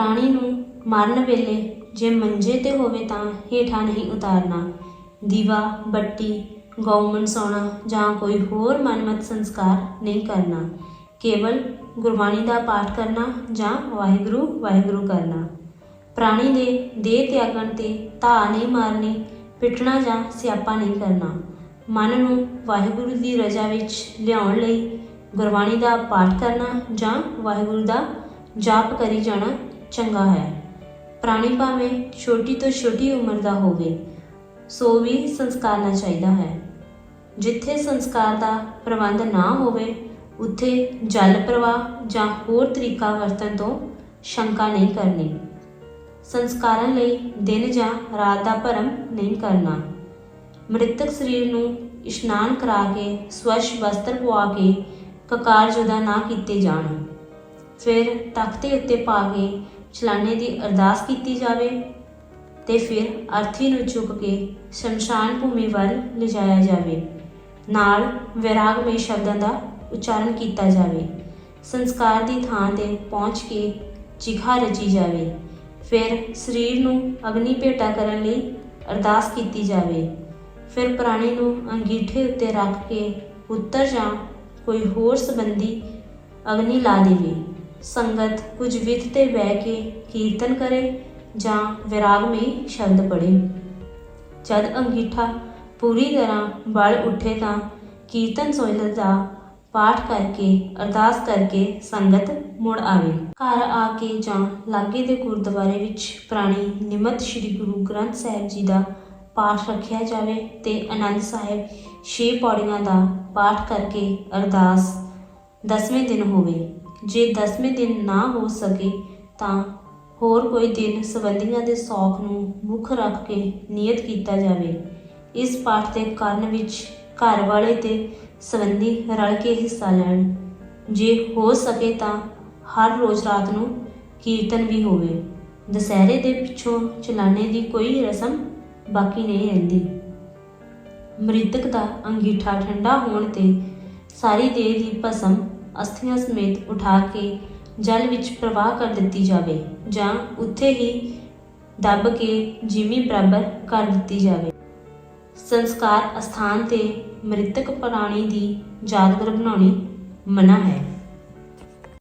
ਪ੍ਰਾਣੀ ਨੂੰ ਮਾਰਨ ਵੇਲੇ ਜੇ ਮੰਜੇ ਤੇ ਹੋਵੇ ਤਾਂ ਹੇਠਾਂ ਨਹੀਂ ਉਤਾਰਨਾ। ਦੀਵਾ ਬੱਤੀ ਗਊ ਮਨਸਾਉਣਾ ਜਾਂ ਕੋਈ ਹੋਰ ਮਨਮਤ ਸੰਸਕਾਰ ਨਹੀਂ ਕਰਨਾ। ਕੇਵਲ ਗੁਰਬਾਣੀ ਦਾ ਪਾਠ ਕਰਨਾ ਜਾਂ ਵਾਹਿਗੁਰੂ ਵਾਹਿਗੁਰੂ ਕਰਨਾ। ਪ੍ਰਾਣੀ ਦੇ ਦੇਹ ਤਿਆਗਣ ਤੇ ਧਾ ਨਹੀਂ ਮਾਰਨੀ, ਪਿੱਟਣਾ ਜਾਂ ਸਿਆਪਾ ਨਹੀਂ ਕਰਨਾ। ਮਨ ਨੂੰ ਵਾਹਿਗੁਰੂ ਦੀ ਰਜ਼ਾ ਵਿੱਚ ਲਿਆਉਣ ਲਈ ਗੁਰਬਾਣੀ ਦਾ ਪਾਠ ਕਰਨਾ ਜਾਂ ਵਾਹਿਗੁਰੂ ਦਾ ਜਾਪ ਕਰੀ ਜਾਣਾ ਚੰਗਾ ਹੈ। ਪ੍ਰਾਣੀ ਭਾਵੇਂ ਛੋਟੀ ਤੋਂ ਛੋਟੀ ਉਮਰ ਦਾ ਹੋਵੇ, ਸੋ ਵੀ ਸੰਸਕਾਰਨਾ ਚਾਹੀਦਾ ਹੈ। ਜਿੱਥੇ ਸੰਸਕਾਰ ਦਾ ਪ੍ਰਬੰਧ ਨਾ ਹੋਵੇ, ਉੱਥੇ ਜਲ ਪ੍ਰਵਾਹ ਜਾਂ ਹੋਰ ਤਰੀਕਾ ਵਰਤਣ ਤੋਂ ਸ਼ੰਕਾ ਨਹੀਂ ਕਰਨੀ। ਸੰਸਕਾਰਾਂ ਲਈ ਦਿਨ ਜਾਂ ਰਾਤ ਦਾ ਭਰਮ ਨਹੀਂ ਕਰਨਾ। ਮ੍ਰਿਤਕ ਸਰੀਰ ਨੂੰ ਇਸ਼ਨਾਨ ਕਰਾ ਕੇ, ਸਵੱਛ ਵਸਤਰ ਪਵਾ ਕੇ ਕਕਾਰ ਜੁਦਾ ਨਾ ਕੀਤੇ ਜਾਣ। ਫਿਰ ਤਖਤੇ ਉੱਤੇ ਪਾ ਕੇ ਚਲਾਣੇ ਦੀ ਅਰਦਾਸ ਕੀਤੀ ਜਾਵੇ ਤੇ ਫਿਰ ਅਰਥੀ ਨੂੰ ਚੁੱਕ ਕੇ ਸ਼ਮਸ਼ਾਨ ਭੂਮੀ ਵੱਲ ਲਿਜਾਇਆ ਜਾਵੇ। ਨਾਲ ਵਿਰਾਗਮਈ ਸ਼ਬਦਾਂ ਦਾ ਉਚਾਰਨ ਕੀਤਾ ਜਾਵੇ। ਸੰਸਕਾਰ ਦੀ ਥਾਂ ਤੇ ਪਹੁੰਚ ਕੇ ਚਿਖਾ ਰਚੀ ਜਾਵੇ। ਫਿਰ ਸਰੀਰ ਨੂੰ ਅਗਨੀ ਭੇਟਾ ਕਰਨ ਲਈ ਅਰਦਾਸ ਕੀਤੀ ਜਾਵੇ। ਫਿਰ ਪ੍ਰਾਣੀ ਨੂੰ ਅੰਗੀਠੇ ਉੱਤੇ ਰੱਖ ਕੇ ਪੁੱਤਰ ਜਾਂ ਕੋਈ ਹੋਰ ਸੰਬੰਧੀ ਅਗਨੀ ਲਾ ਦੇਵੇ। ਸੰਗਤ ਕੁਝ ਵਿਥ ਤੇ ਬਹਿ ਕੇ ਕੀਰਤਨ ਕਰੇ ਜਾਂ ਵਿਰਾਗਮਈ ਸ਼ਬਦ ਪੜ੍ਹੇ। ਜਦ ਅੰਗੀਠਾ ਪੂਰੀ ਤਰ੍ਹਾਂ ਬਲ ਉੱਠੇ ਤਾਂ ਕੀਰਤਨ ਸੋਹਿਲ ਦਾ ਪਾਠ ਕਰਕੇ, ਅਰਦਾਸ ਕਰਕੇ ਸੰਗਤ ਮੁੜ ਆਵੇ। ਘਰ ਆ ਕੇ ਜਾਂ ਲਾਗੇ ਦੇ ਗੁਰਦੁਆਰੇ ਵਿੱਚ ਪ੍ਰਾਣੀ ਨਿਮਤ ਸ੍ਰੀ ਗੁਰੂ ਗ੍ਰੰਥ ਸਾਹਿਬ ਜੀ ਦਾ ਪਾਠ ਰੱਖਿਆ ਜਾਵੇ ਤੇ ਆਨੰਦ ਸਾਹਿਬ ਛੇ ਪੌੜੀਆਂ ਦਾ ਪਾਠ ਕਰਕੇ ਅਰਦਾਸ ਦਸਵੇਂ ਦਿਨ ਹੋਵੇ। ਜੇ ਦਸਵੇਂ ਦਿਨ ਨਾ ਹੋ ਸਕੇ ਤਾਂ ਹੋਰ ਕੋਈ ਦਿਨ ਸੰਬੰਧੀਆਂ ਦੇ ਸੌਖ ਨੂੰ ਮੁੱਖ ਰੱਖ ਕੇ ਨਿਯਤ ਕੀਤਾ ਜਾਵੇ। ਇਸ ਪਾਠ ਦੇ ਕਰਨ ਵਿੱਚ ਘਰ ਵਾਲੇ ਤੇ ਸੰਬੰਧੀ ਰਲ ਕੇ ਹਿੱਸਾ ਲੈਣ। ਜੇ ਹੋ ਸਕੇ ਤਾਂ ਹਰ ਰੋਜ਼ ਰਾਤ ਨੂੰ ਕੀਰਤਨ ਵੀ ਹੋਵੇ। ਦੁਸਹਿਰੇ ਦੇ ਪਿੱਛੋਂ ਚਲਾਣੇ ਦੀ ਕੋਈ ਰਸਮ ਬਾਕੀ ਨਹੀਂ ਰਹਿੰਦੀ। ਮ੍ਰਿਤਕ ਦਾ ਅੰਗੀਠਾ ਠੰਡਾ ਹੋਣ ਤੇ ਸਾਰੀ ਦੇਹ ਦੀ ਭਸਮ ਅਸਥੀਆਂ ਸਮੇਤ ਉਠਾ ਕੇ ਜਲ ਵਿੱਚ ਪ੍ਰਵਾਹ ਕਰ ਦਿੱਤੀ ਜਾਵੇ ਜਾਂ ਉੱਥੇ ਹੀ ਦੱਬ ਕੇ ਜਿਵੇਂ ਬਰਾਬਰ ਕਰ ਦਿੱਤੀ ਜਾਵੇ। ਸੰਸਕਾਰ ਅਸਥਾਨ ਤੇ ਮ੍ਰਿਤਕ ਪ੍ਰਾਣੀ ਦੀ ਯਾਦਗਾਰ ਬਣਾਉਣੀ ਮਨਾ ਹੈ।